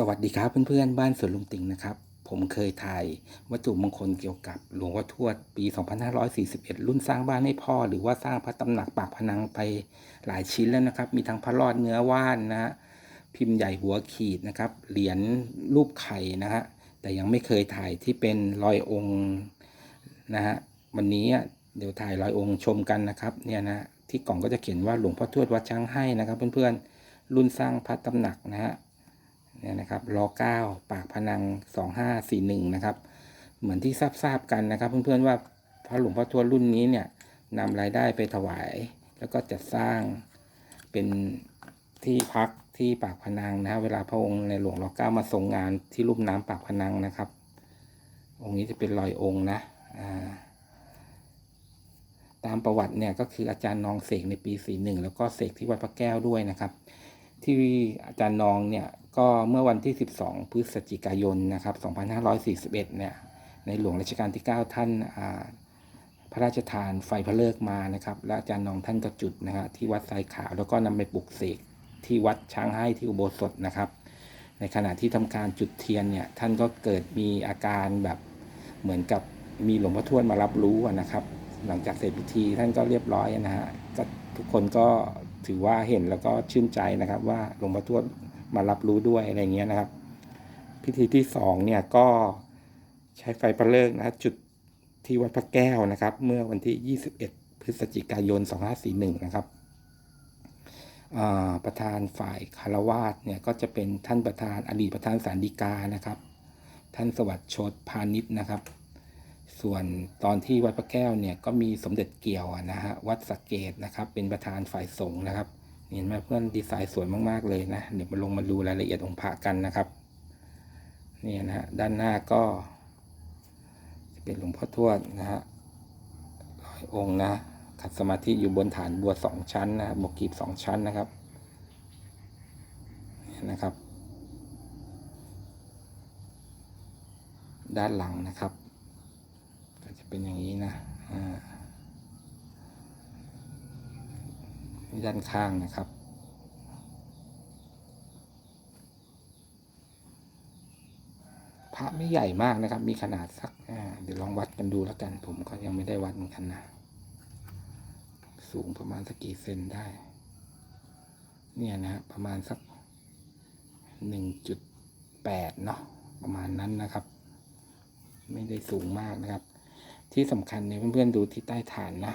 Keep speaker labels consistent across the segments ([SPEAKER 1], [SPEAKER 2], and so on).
[SPEAKER 1] สวัสดีครับเพื่อนๆ บ้านสวนลุงติงนะครับ ผมเคยถ่ายวัตถุมงคลเกี่ยวกับหลวงพ่อทวดปี 2541 รุ่นสร้างบ้านให้พ่อ หรือว่าสร้างพระตำหนักปากพนังไปหลายชิ้นแล้วนะครับ มีทั้งพระรอดเนื้อว่านนะฮะพิมพ์ใหญ่หัวขีดนะครับ เหรียญรูปไข่นะฮะแต่ยังไม่เคยถ่ายที่เป็นรอยองค์นะฮะวันนี้เดี๋ยวถ่ายรอยองค์ชมกันนะครับเนี่ยนะที่กล่องก็จะเขียนว่าหลวงพ่อทวดวัดช้างให้นะครับ เพื่อนๆรุ่นสร้างพระตำหนักนะฮะ เนี่ยนะครับรอเก้าปากพนังสองห้าสี่หนึ่งนะครับ เหมือนที่ทราบทราบกันนะครับ เพื่อนๆว่าพระหลวงพ่อทวดรุ่นนี้เนี่ยนำรายได้ไปถวาย แล้วก็จัดสร้างเป็นที่พักที่ปากพนังนะฮะเวลาพระองค์ในหลวงรอเก้ามาทรงงานที่ลุ่มน้ำปากพนังนะครับ องค์นี้จะเป็นรอยองค์นะาตามประวัติเนี่ยก็คืออาจารย์นองเสกในปี41แล้วก็เสกที่วัดพระแก้วด้วยนะครับ ที่อาจารย์นองเนี่ยก็เมื่อวันที่ 12 พฤศจิกายนนะครับ 2541 เนี่ย ในหลวงรัชกาลที่ 9 ท่านอ่าพระราชทานไฟพระเลิกมานะครับ และอาจารย์นองท่านก็จุดนะฮะที่วัดทรายขาวแล้วก็นำไปปลุกเสกที่วัดช้างให้ที่อุโบสถนะครับ ในขณะที่ทำการจุดเทียนเนี่ยท่านก็เกิดมีอาการแบบเหมือนกับมีหลวงพ่อทวดมารับรู้นะครับ หลังจากเสร็จพิธีท่านก็เรียบร้อยนะฮะก็ทุกคนก็ ถือว่าเห็นแล้วก็ชื่นใจนะครับ ว่าหลวงพ่อทวดมารับรู้ด้วยอะไรเงี้ยนะครับ พิธีที่สองเนี่ยก็ใช้ไฟประเลิกนะจุดที่วัดพระแก้วนะครับ เมื่อวันที่ 21 พฤศจิกายน 2541 นะครับประธานฝ่ายคารวาสเนี่ยก็จะเป็นท่านประธานอดีตประธานสารดีกานะครับ ท่านสวัสดิ์ชตพาณิชย์นะครับ ส่วนตอนที่วัดพระแก้วเนี่ยก็มีสมเด็จเกี่ยวนะฮะวัดสเกตนะครับ เป็นประธานฝ่ายสงฆ์นะครับเห็นไหมเพื่อนดีไซน์สวยมากๆเลยนะเดี๋ยวมาลงมาดูรายละเอียดองค์พระกันนะครับนี่นะฮะด้านหน้าก็ จะเป็นหลวงพ่อทวดนะฮะร้อยองค์นะขัดสมาธิอยู่บนฐานบัวสองชั้นนะบวกกีบสองชั้นนะครับนี่นะครับ ด้านหลังนะครับ เป็นอย่างนี้นะอ่าด้านข้างนะครับ พระไม่ใหญ่มากนะครับ มีขนาดสักเดี๋ยวลองวัดกันดูแล้วกัน ผมก็ยังไม่ได้วัดเหมือนกันนะ สูงประมาณสักกี่เซนได้ เนี่ยนะฮะประมาณสักหนึ่งจุดแปดเนาะประมาณนั้นนะครับ ไม่ได้สูงมากนะครับ ที่สำคัญเนี่ยเพื่อนๆดูที่ใต้ฐานนะ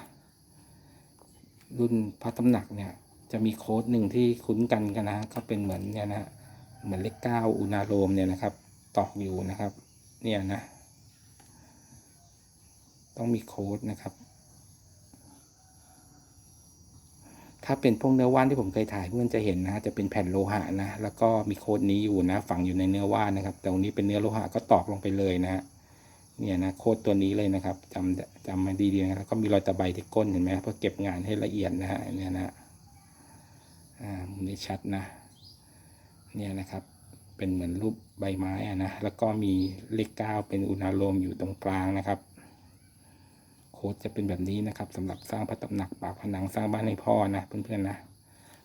[SPEAKER 1] รุ่นพระตำหนักเนี่ย จะมีโค้ดหนึ่งที่คุ้นกันกันนะ ก็เป็นเหมือนเนี่ยนะเหมือนเลขเก้าอุณาโลมเนี่ยนะครับ ตอกอยู่นะครับ เนี่ยนะ ต้องมีโค้ดนะครับ ถ้าเป็นพวกเนื้อว่านที่ผมเคยถ่ายเพื่อนจะเห็นนะ จะเป็นแผ่นโลหะนะ แล้วก็มีโค้ดนี้อยู่นะ ฝังอยู่ในเนื้อว่านนะครับ แต่วันนี้เป็นเนื้อโลหะก็ตอกลงไปเลยนะฮะ เนี่ยนะโค้ดตัวนี้เลยนะครับจำจำมาดีๆนะครับแล้วก็มีรอยตะไบที่ก้นเห็นไหมเพื่อเก็บงานให้ละเอียดนะฮะเนี่ยนะอ่ามุมนี้ชัดนะ เนี่ยนะครับเป็นเหมือนรูปใบไม้อะนะแล้วก็มีเลขเก้าเป็นอุณาโลมอยู่ตรงกลางนะครับ โค้ดจะเป็นแบบนี้นะครับสำหรับสร้างพระตำหนักปากผนังสร้างบ้านให้พ่อนะเพื่อนๆนะ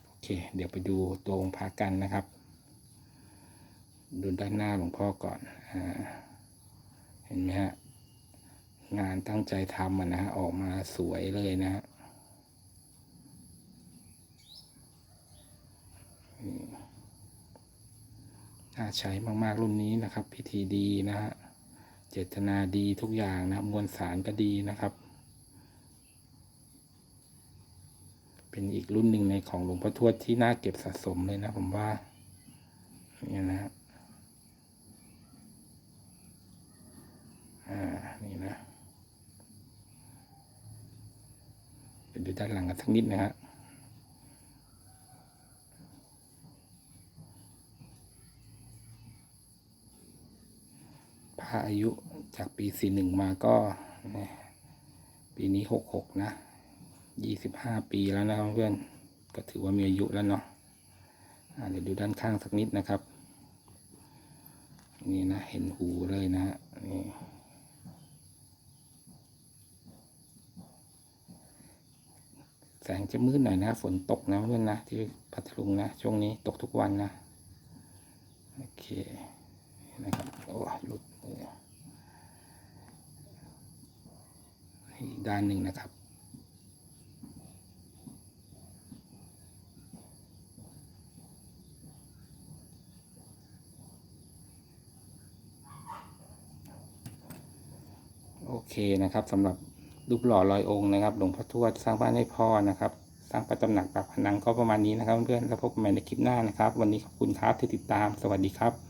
[SPEAKER 1] โอเค เดี๋ยวไปดูตัวองค์พระกันนะครับ ดูด้านหน้าหลวงพ่อก่อนอ่า ห็นไหมฮะ งานตั้งใจทำนะฮะ ออกมาสวยเลยนะฮะน่าใช้มาก ๆ รุ่นนี้นะครับ พิธีดีนะฮะ เจตนาดีทุกอย่างนะมวลสารก็ดีนะครับ เป็นอีกรุ่นหนึ่งในของหลวงพ่อทวดที่น่าเก็บสะสมเลยนะผมว่าเนี่ยนะฮะ อ่า นี่นะไปดูด้านหลังกันสักนิดนะฮะพระอายุจากปีสี่หนึ่งมาก็ปีนี้หกหกนะยี่สิบห้าปีแล้วนะเพื่อนก็ถือว่ามีอายุแล้วเนาะเดี๋ยวดูด้านข้างสักนิดนะครับ นี่นะ เห็นหูเลยนะฮะนี่ แสงจะมืดหน่อยนะ ฝนตกนะเพื่อนนะที่พัทลุงนะ ช่วงนี้ตกทุกวันนะ โอเคนะครับโอ้หลุดมืออีกด้านหนึ่งนะครับโอเคนะครับสำหรับ รูปหล่อลอยองค์นะครับ หลวงพ่อทวดสร้างบ้านให้พ่อนะครับ สร้างประตำหนักปากพนังก็ประมาณนี้นะครับเพื่อนๆแล้วพบกันใหม่ในคลิปหน้านะครับ วันนี้ขอบคุณครับที่ติดตาม สวัสดีครับ